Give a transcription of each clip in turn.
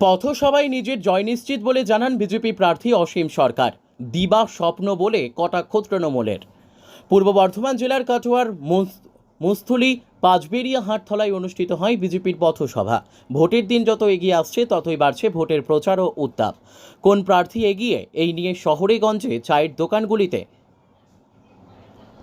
পথসভায় নিজের জয় নিশ্চিত বলে জানান বিজেপি প্রার্থী অসীম সরকার। দিবা স্বপ্ন বলে কটাক্ষ তৃণমূলের। পূর্ব বর্ধমান জেলার কাটোয়ার মুস- মুস্থুলি পাঁচবেরিয়া হাটথলায় অনুষ্ঠিত হয় বিজেপির পথসভা। ভোটের দিন যত এগিয়ে আসছে, ততই বাড়ছে ভোটের প্রচার ও উত্তাপ। কোন প্রার্থী এগিয়ে, এই নিয়ে শহরে গঞ্জে চায়ের দোকানগুলিতে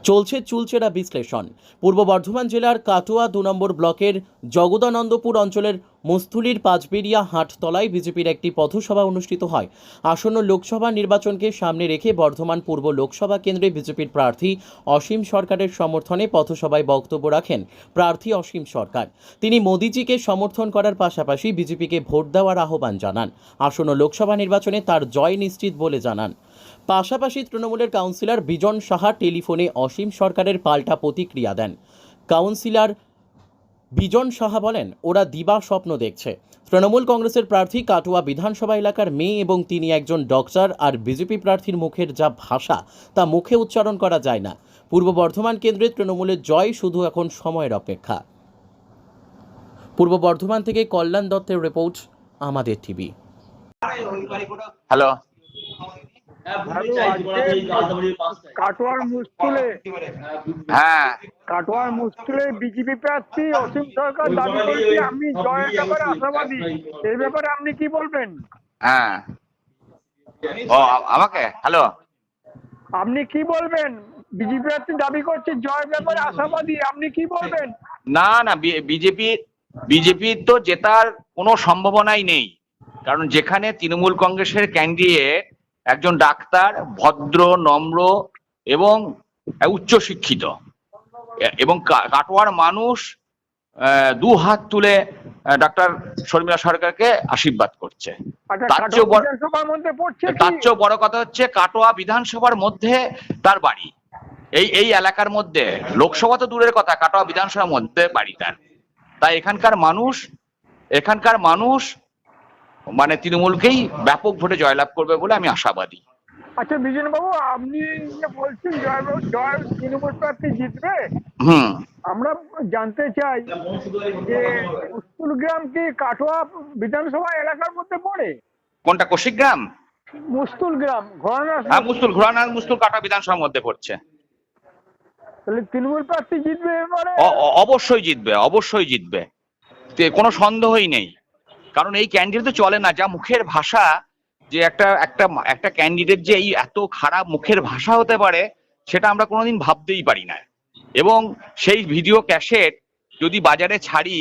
চলছে চুলচেরা বিশ্লেষণ। পূর্ব বর্ধমান জেলার কাটোয়া দু নম্বর ব্লকের জগদানন্দপুর অঞ্চলের মুস্থুলির পাঁচবেরিয়া হাটতলায় বিজেপির একটি পথসভা অনুষ্ঠিত হয়। আসন্ন লোকসভা নির্বাচনকে সামনে রেখে বর্ধমান পূর্ব লোকসভা কেন্দ্রে বিজেপির প্রার্থী অসীম সরকারের সমর্থনে পথসভায় বক্তব্য রাখেন প্রার্থী অসীম সরকার। তিনি মোদিজিকে সমর্থন করার পাশাপাশি বিজেপিকে ভোট দেওয়ার আহ্বান জানান। আসন্ন লোকসভা নির্বাচনে তার জয় নিশ্চিত বলে জানান। পাশাপাশি তৃণমূলের কাউন্সিলর বিজন সাহা টেলিফোনে অসীম সরকারের পাল্টা প্রতিক্রিয়া দেন। কাউন্সিলর বিজন সাহা বলেন, ওরা দিবা স্বপ্ন দেখছে। তৃণমূল কংগ্রেসের প্রার্থী কাটুয়া বিধানসভা এলাকার মেয়ে এবং তিনি একজন ডক্টর আর বিজেপি প্রার্থীর মুখের যা ভাষা, তা মুখে উচ্চারণ করা যায় না। পূর্ব বর্ধমান কেন্দ্রে তৃণমূলের জয় শুধু এখন সময়ের অপেক্ষা। পূর্ব বর্ধমান থেকে কল্যাণ দত্তের রিপোর্ট, আমাদের টিভি। হ্যালো। কাটোয়ার হ্যাঁ কাটোয়ার মুস্তুলে বিজেপি প্রার্থী অসীম সরকার দাবি করেছে আমি জয়ের ব্যাপারে আশাবাদী। এই ব্যাপারে আপনি কি বলবেন? হ্যাঁ। ও আমাকে? হ্যালো? আপনি কি বলবেন? বিজেপি প্রার্থী দাবি করছে জয়ের ব্যাপারে আশাবাদী। আপনি কি বলবেন? না না বিজেপি বিজেপির তো জেতার কোনো সম্ভাবনাই নেই। কারণ যেখানে তৃণমূল কংগ্রেসের ক্যান্ডিডেট একজন ডাক্তার ভদ্র নম্র এবং উচ্চ শিক্ষিত এবং কাটোয়ার মানুষ দু হাত তুলে ডাক্তার শর্মিলা সরকারকে আশীর্বাদ করছে। আচ্ছা তার চেয়েও বড় কথা হচ্ছে কাটোয়া বিধানসভার মধ্যে তার বাড়ি। এই এই এলাকার মধ্যে লোকসভা তো দূরের কথা কাটোয়া বিধানসভার মধ্যে বাড়ি তার। তাই এখানকার মানুষ এখানকার মানুষ মানে তৃণমূলকেই ব্যাপক ভোটে জয়লাভ করবে বলে আমি আশাবাদী। আচ্ছা বিজন বাবু আপনি যে বলছেন জয় জয় তৃণমূল প্রার্থী জিতবে হুম। আমরা জানতে চাই যে মুস্তুল গ্রাম কি কাটোয়া বিধানসভা এলাকার মধ্যে পড়ে? কোনটা কৌশিকগ্রাম মুস্তুল গ্রাম ঘরানা হ্যাঁ মুস্তুল ঘোরানার মুস্তুল কাটোয়া বিধানসভার মধ্যে পড়ছে। তাহলে তৃণমূল প্রার্থী জিতবে এবারে? অবশ্যই জিতবে অবশ্যই জিতবে। কোনো সন্দেহই নেই। কারণ এই ক্যান্ডিডেট তো চলে না যা মুখের ভাষা যে একটা একটা একটা ক্যান্ডিডেট যে এই এত খারাপ মুখের ভাষা হতে পারে সেটা আমরা কোনোদিন ভাবতেই পারি না। এবং সেই ভিডিও ক্যাসেট যদি বাজারে ছাড়ি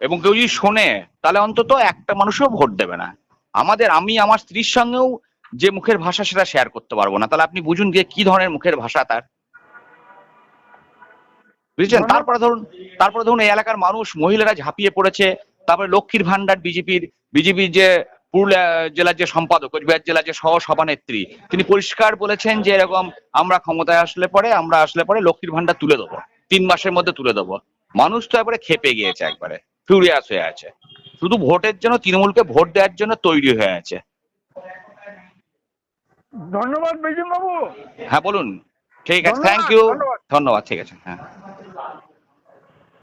এবং কেউ যদি শোনে তাহলে অন্তত একটা মানুষও ভোট দেবে না। আমাদের আমি আমার স্ত্রীর সঙ্গেও যে মুখের ভাষা সেটা শেয়ার করতে পারব না। তাহলে আপনি বুঝুন যে কি ধরনের মুখের ভাষা তার। বুঝেছেন? তারপরে ধরুন তারপরে ধরুন এই এলাকার মানুষ মহিলারা ঝাঁপিয়ে পড়েছে তারপরে লক্ষ্মীর ভান্ডার বিজেপির বিজেপির যে পুরুলিয়া জেলার যে সম্পাদক কোচবিহার জেলার যে সহ সভানেত্রী তিনি পরিষ্কার বলেছেন যে এরকম আমরা ক্ষমতায় আসলে পরে আমরা আসলে পরে লক্ষ্মীর ভান্ডার তুলে দেবো। তিন মাসের মধ্যে তুলে দেবো। মানুষ তো একবারে খেপে গিয়েছে একবারে ফিউরিয়াস হয়ে আছে। শুধু ভোটের জন্য তৃণমূলকে ভোট দেওয়ার জন্য তৈরি হয়ে আছে। ধন্যবাদ বিজন বাবু। হ্যাঁ বলুন। ঠিক আছে থ্যাংক ইউ। ধন্যবাদ ঠিক আছে হ্যাঁ।